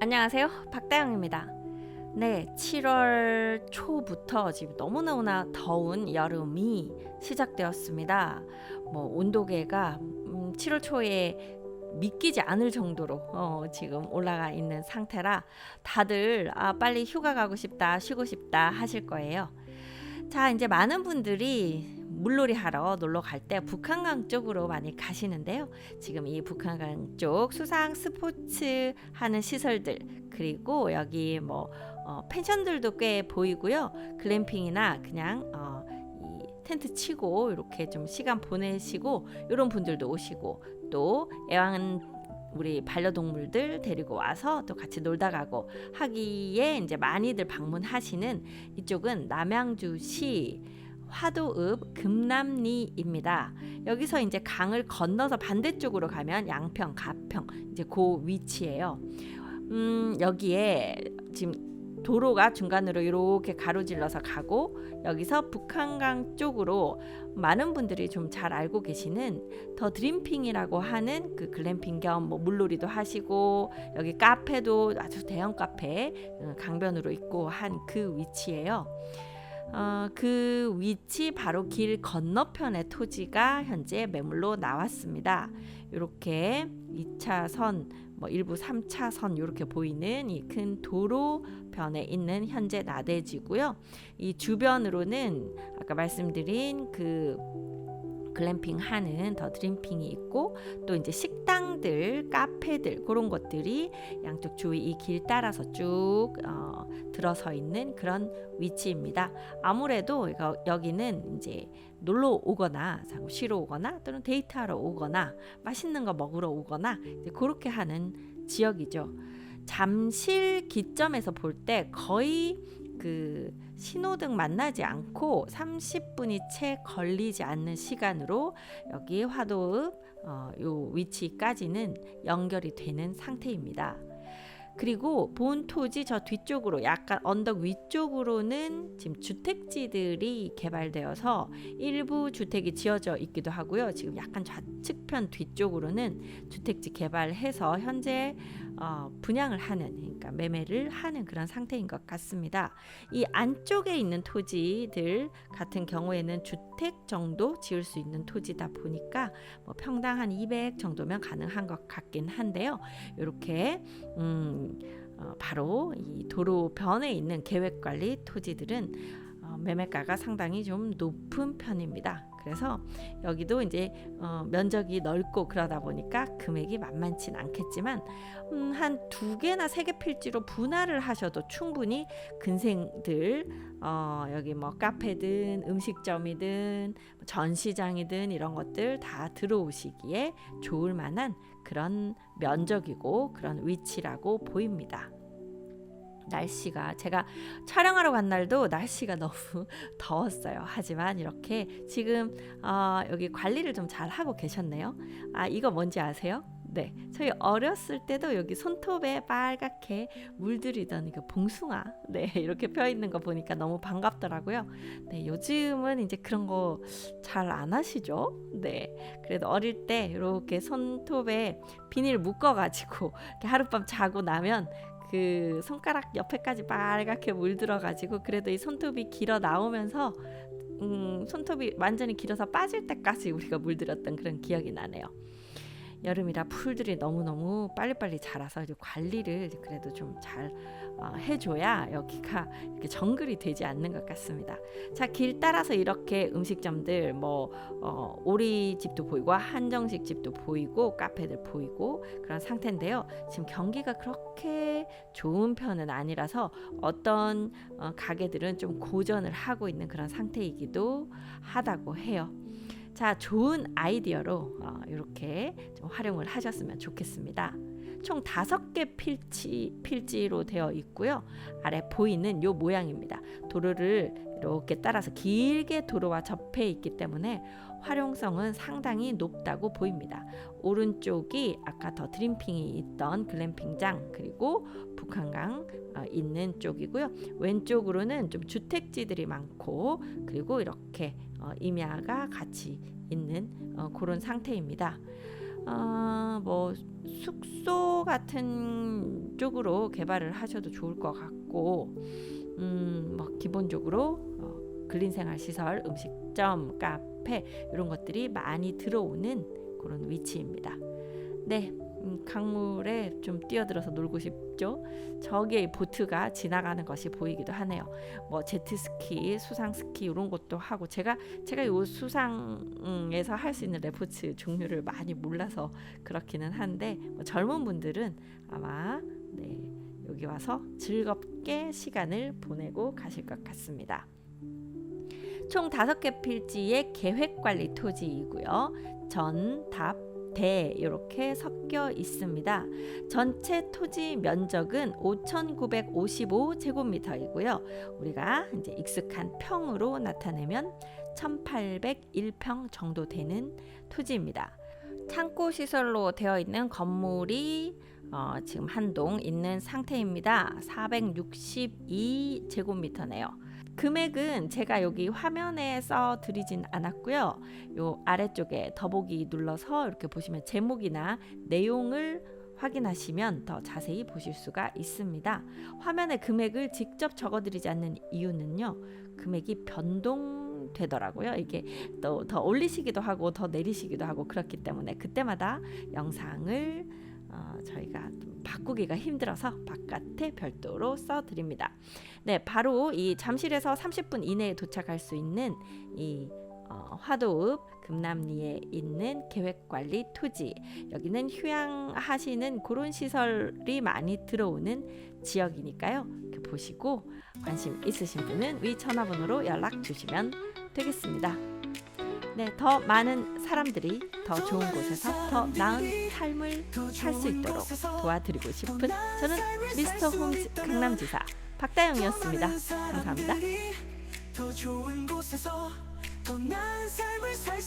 안녕하세요. 박다영입니다. 네, 7월 초부터 지금 너무너무나 더운 여름이 시작되었습니다. 뭐 온도계가 음, 7월 초에 믿기지 않을 정도로 어, 지금 올라가 있는 상태라 다들 아, 빨리 휴가 가고 싶다, 쉬고 싶다 하실 거예요. 자, 이제 많은 분들이 물놀이 하러 놀러 갈 때 북한강 쪽으로 많이 가시는데요. 지금 이 북한강 쪽 수상 스포츠 하는 시설들 그리고 여기 뭐 어, 펜션들도 꽤 보이고요. 글램핑이나 그냥 어, 이 텐트 치고 이렇게 좀 시간 보내시고 이런 분들도 오시고 또 애완 우리 반려동물들 데리고 와서 또 같이 놀다 가고 하기에 이제 많이들 방문하시는 이쪽은 남양주시 화도읍 금남리입니다. 여기서 이제 강을 건너서 반대쪽으로 가면 양평, 가평 이제 그 위치예요. 음, 여기에 지금 도로가 중간으로 이렇게 가로질러서 가고 여기서 북한강 쪽으로 많은 분들이 좀 잘 알고 계시는 더 드림핑이라고 하는 그 글램핑 겸 뭐 물놀이도 하시고 여기 카페도 아주 대형 카페 어, 강변으로 있고 한 그 위치예요. 어, 그 위치 바로 길 건너편의 토지가 현재 매물로 나왔습니다. 이렇게 2차선, 뭐 일부 3차선 이렇게 보이는 이 큰 도로변에 있는 현재 나대지고요. 이 주변으로는 아까 말씀드린 그 글램핑 하는 더 드림핑이 있고 또 이제 식당 들, 카페들 그런 것들이 양쪽 주위 이 길 따라서 쭉 어, 들어서 있는 그런 위치입니다. 아무래도 여기는 이제 놀러 오거나 쉬러 오거나 또는 데이트하러 오거나 맛있는 거 먹으러 오거나 그렇게 하는 지역이죠. 잠실 기점에서 볼 때 거의 그 신호등 만나지 않고 30분이 채 걸리지 않는 시간으로 여기 화도읍 어, 요 위치까지는 연결이 되는 상태입니다. 그리고 본 토지 저 뒤쪽으로 약간 언덕 위쪽으로는 지금 주택지들이 개발되어서 일부 주택이 지어져 있기도 하고요. 지금 약간 좌측편 뒤쪽으로는 주택지 개발해서 현재 어, 분양을 하는 그러니까 매매를 하는 그런 상태인 것 같습니다. 이 안쪽에 있는 토지들 같은 경우에는 주택 정도 지을 수 있는 토지다 보니까 뭐 평당 한 200 정도면 가능한 것 같긴 한데요. 이렇게 음, 어, 바로 이 도로변에 있는 계획관리 토지들은 어, 매매가가 상당히 좀 높은 편입니다. 그래서 여기도 이제 어, 면적이 넓고 그러다 보니까 금액이 만만치 않겠지만 음, 한두 개나 세 개 필지로 분할을 하셔도 충분히 근생들 어, 여기 뭐 카페든 음식점이든 전시장이든 이런 것들 다 들어오시기에 좋을 만한 그런 면적이고 그런 위치라고 보입니다. 날씨가 제가 촬영하러 간 날도 날씨가 너무 더웠어요. 하지만 이렇게 지금 어, 여기 관리를 좀 잘 하고 계셨네요. 아 이거 뭔지 아세요? 네, 저희 어렸을 때도 여기 손톱에 빨갛게 물들이던 그 봉숭아, 네 이렇게 펴 있는 거 보니까 너무 반갑더라고요. 네, 요즘은 이제 그런 거 잘 안 하시죠? 네, 그래도 어릴 때 이렇게 손톱에 비닐 묶어가지고 하룻밤 자고 나면 그 손가락 옆에까지 빨갛게 물들어 가지고 그래도 이 손톱이 길어 나오면서 음, 손톱이 완전히 길어서 빠질 때까지 우리가 물들였던 그런 기억이 나네요. 여름이라 풀들이 너무너무 빨리빨리 자라서 관리를 그래도 좀잘 어, 해줘야 여기가 이렇게 정글이 되지 않는 것 같습니다. 자, 길 따라서 이렇게 음식점들, 뭐, 어, 오리집도 보이고, 한정식 집도 보이고, 카페들 보이고, 그런 상태인데요. 지금 경기가 그렇게 좋은 편은 아니라서 어떤 어, 가게들은 좀 고전을 하고 있는 그런 상태이기도 하다고 해요. 자, 좋은 아이디어로 어, 이렇게 좀 활용을 하셨으면 좋겠습니다. 총 다섯 개 필지 필지로 되어 있고요. 아래 보이는 요 모양입니다. 도로를 이렇게 따라서 길게 도로와 접해 있기 때문에 활용성은 상당히 높다고 보입니다. 오른쪽이 아까 더 드림핑이 있던 글램핑장 그리고 북한강 어, 있는 쪽이고요. 왼쪽으로는 좀 주택지들이 많고 그리고 이렇게 어, 임야가 같이 있는 어, 그런 상태입니다. 어, 뭐 숙소 같은 쪽으로 개발을 하셔도 좋을 것 같고, 음, 뭐 기본적으로 어, 근린 생활 시설, 음식점, 카페 이런 것들이 많이 들어오는 그런 위치입니다. 네, 음, 강물에 좀 뛰어들어서 놀고 싶죠. 저기에 보트가 지나가는 것이 보이기도 하네요. 뭐 제트스키, 수상스키 이런 것도 하고 제가 제가 요 수상에서 할 수 있는 레포츠 종류를 많이 몰라서 그렇기는 한데 뭐 젊은 분들은 아마 네, 여기 와서 즐겁게 시간을 보내고 가실 것 같습니다. 총 다섯 개 필지의 계획 관리 토지이고요. 전, 답, 대 이렇게 섞여 있습니다. 전체 토지 면적은 5,955 제곱미터이고요. 우리가 이제 익숙한 평으로 나타내면 1,801평 정도 되는 토지입니다. 창고 시설로 되어 있는 건물이 어, 지금 한 동 있는 상태입니다. 462 제곱미터네요. 금액은 제가 여기 화면에 써 드리진 않았고요. 요 아래쪽에 더보기 눌러서 이렇게 보시면 제목이나 내용을 확인하시면 더 자세히 보실 수가 있습니다. 화면에 금액을 직접 적어드리지 않는 이유는요. 금액이 변동되더라고요. 이게 또 더 올리시기도 하고 더 내리시기도 하고 그렇기 때문에 그때마다 영상을 어, 저희가 좀 바꾸기가 힘들어서 바깥에 별도로 써드립니다. 네, 바로 이 잠실에서 30분 이내에 도착할 수 있는 이 어, 화도읍 금남리에 있는 계획관리 토지 여기는 휴양하시는 그런 시설이 많이 들어오는 지역이니까요. 보시고 관심 있으신 분은 위 전화번호로 연락 주시면 되겠습니다. 네, 더 많은 사람들이 더 좋은 곳에서 더 나은 삶을 살 수 있도록 도와드리고 싶은 저는 미스터 홈즈 강남지사 박다영이었습니다. 감사합니다. 더 좋은 곳에서 더 나은 삶을 살